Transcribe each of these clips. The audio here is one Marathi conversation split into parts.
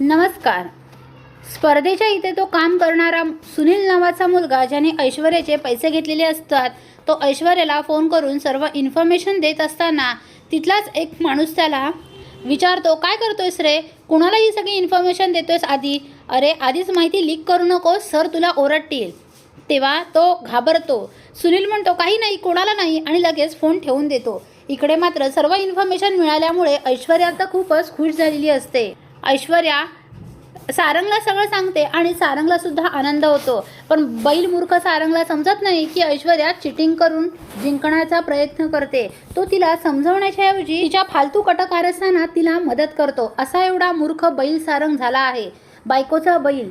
नमस्कार. स्पर्धेच्या इथे तो काम करणारा सुनील नावाचा मुलगा ज्याने ऐश्वर्याचे पैसे घेतलेले असतात तो ऐश्वर्याला फोन करून सर्व इन्फॉर्मेशन देत असताना तिथलाच एक माणूस त्याला विचारतो काय करतोयस रे? कुणाला ही सगळी इन्फॉर्मेशन देतोयस आधी? अरे आधीच माहिती लीक करू नको सर तुला ओरडतील. तेव्हा तो घाबरतो. सुनील म्हणतो काही नाही कोणाला नाही आणि लगेच फोन ठेवून देतो. इकडे मात्र सर्व इन्फॉर्मेशन मिळाल्यामुळे ऐश्वर्या तर खूपच खुश झालेली असते. ऐश्वर्या सारंगला सगळं सांगते आणि सारंगला सुद्धा आनंद होतो. पण बैल मूर्ख सारंगला समजत नाही की ऐश्वर्या चिटिंग करून जिंकण्याचा प्रयत्न करते. तो तिला समजवण्याच्या ऐवजी तिच्या फालतू कटकारस्थानात तिला मदत करतो. असा एवढा मूर्ख बैल सारंग झाला आहे. बायकोचा बैल.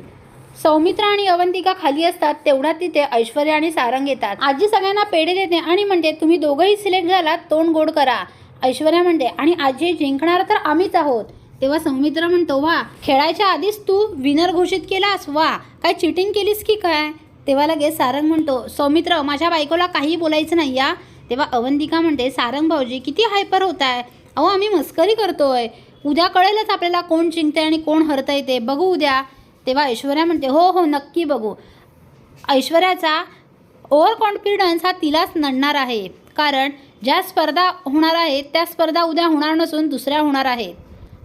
सौमित्रा आणि अवंतिका खाली असतात तेवढा तिथे ऐश्वर्या आणि सारंग येतात. आजी सगळ्यांना पेढे देते आणि म्हणते तुम्ही दोघंही सिलेक्ट झालात तोंड गोड करा. ऐश्वर्या म्हणते आणि आजी जिंकणार तर आम्हीच आहोत. तेव्हा सौमित्र म्हणतो वा खेळायच्या आधीच तू विनर घोषित केलास? वा काय चिटिंग केलीस की काय? तेव्हा लगेच सारंग म्हणतो सौमित्र माझ्या बायकोला काही बोलायचं नाही या. तेव्हा अवंतिका म्हणते सारंग भाऊजी किती हायपर होत आहे अहो आम्ही मस्करी करतोय. उद्या कळेलच आपल्याला कोण जिंकते आणि कोण हरतंय येते बघू उद्या. तेव्हा ऐश्वर्या म्हणते हो हो नक्की बघू. ऐश्वर्याचा ओव्हर कॉन्फिडन्स हा तिलाच नडणार आहे. कारण ज्या स्पर्धा होणार आहेत त्या स्पर्धा उद्या होणार नसून दुसऱ्या होणार आहेत.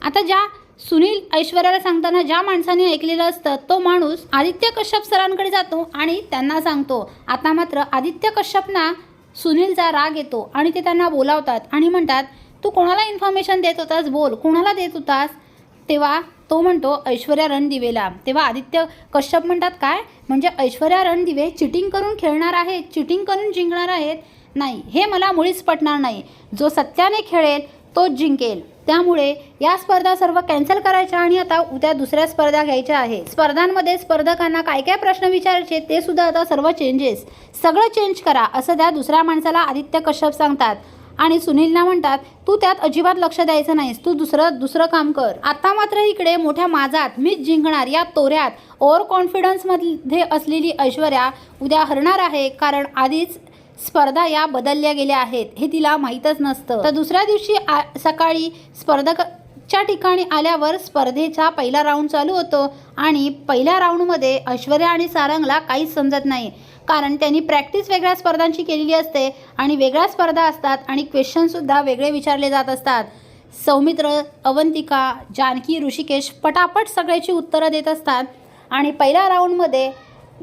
आता ज्या सुनील ऐश्वर्याला सांगताना ज्या माणसाने ऐकलेलं असतं तो माणूस आदित्य कश्यप सरांकडे जातो आणि त्यांना सांगतो. आता मात्र आदित्य कश्यपना सुनीलचा राग येतो आणि ते त्यांना बोलावतात आणि म्हणतात तू कोणाला इन्फॉर्मेशन देत होतास? बोल. कोणाला देत होतास? तेव्हा तो म्हणतो ऐश्वर्या रणदिवेला. तेव्हा आदित्य कश्यप म्हणतात काय? म्हणजे ऐश्वर्या रणदिवे चिटिंग करून खेळणार आहेत? चिटिंग करून जिंकणार आहेत? नाही. हे मला मुळीच पटणार नाही. जो सत्याने खेळेल तोच जिंकेल. त्यामुळे या स्पर्धा सर्व कॅन्सल करायच्या आणि आता उद्या दुसऱ्या स्पर्धा घ्यायच्या आहे स्पर्धांमध्ये स्पर्धकांना काय काय प्रश्न विचारायचे ते सुद्धा आता सर्व चेंजेस सगळं चेंज करा असं त्या दुसऱ्या माणसाला आदित्य कश्यप सांगतात. आणि सुनीलना म्हणतात तू त्यात अजिबात लक्ष द्यायचं नाहीस तू दुसरं दुसरं काम कर. आता मात्र इकडे मोठ्या माझात मीच जिंकणार या तोऱ्यात ओव्हर कॉन्फिडन्समध्ये असलेली ऐश्वर्या उद्या हरणार आहे कारण आधीच स्पर्धा या बदलल्या गेल्या आहेत हे तिला माहीतच नसतं. तर दुसऱ्या दिवशी आ सकाळी स्पर्धकाच्या ठिकाणी आल्यावर स्पर्धेचा पहिला राऊंड चालू होतो आणि पहिल्या राऊंडमध्ये ऐश्वर्या आणि सारंगला काहीच समजत नाही. कारण त्यांनी प्रॅक्टिस वेगळ्या स्पर्धांची केलेली असते आणि वेगळ्या स्पर्धा असतात आणि क्वेश्चनसुद्धा वेगळे विचारले जात असतात. सौमित्र अवंतिका जानकी ऋषिकेश पटापट सगळ्याची उत्तरं देत असतात आणि पहिल्या राऊंडमध्ये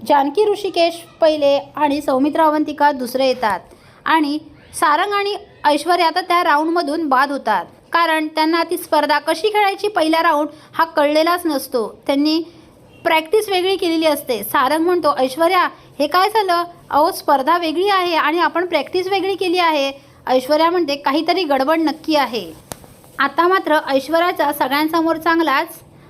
जानकी ऋषिकेश पहिले आणि सौमित्र अवंतिका दुसरे येतात. आणि सारंग आणि ऐश्वर्या तर त्या राऊंडमधून बाद होतात. कारण त्यांना ती स्पर्धा कशी खेळायची पहिला राऊंड हा कळलेलाच नसतो. त्यांनी प्रॅक्टिस वेगळी केलेली असते. सारंग म्हणतो ऐश्वर्या हे काय झालं? अहो स्पर्धा वेगळी आहे आणि आपण प्रॅक्टिस वेगळी केली आहे. ऐश्वर्या म्हणते काहीतरी गडबड नक्की आहे. आता मात्र ऐश्वर्याचा सगळ्यांसमोर चांगलाच